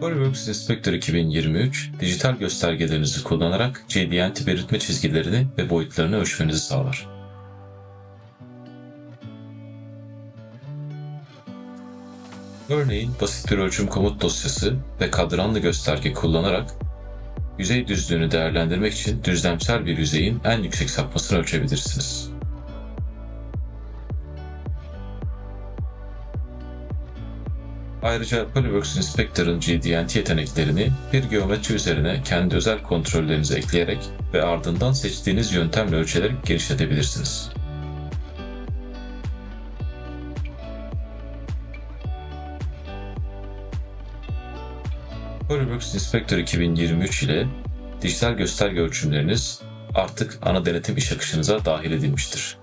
SolidWorks Inspector 2023, dijital göstergelerinizi kullanarak JDNT belirtme çizgilerini ve boyutlarını ölçmenizi sağlar. Örneğin basit bir ölçüm komut dosyası ve kadranlı gösterge kullanarak yüzey düzlüğünü değerlendirmek için düzlemsel bir yüzeyin en yüksek sapmasını ölçebilirsiniz. Ayrıca Polyworks Inspector'ın GDNT yeteneklerini bir geometri üzerine kendi özel kontrollerinizi ekleyerek ve ardından seçtiğiniz yöntemle ölçerek genişletebilirsiniz. Polyworks Inspector 2023 ile dijital gösterge ölçümleriniz artık ana denetim iş akışınıza dahil edilmiştir.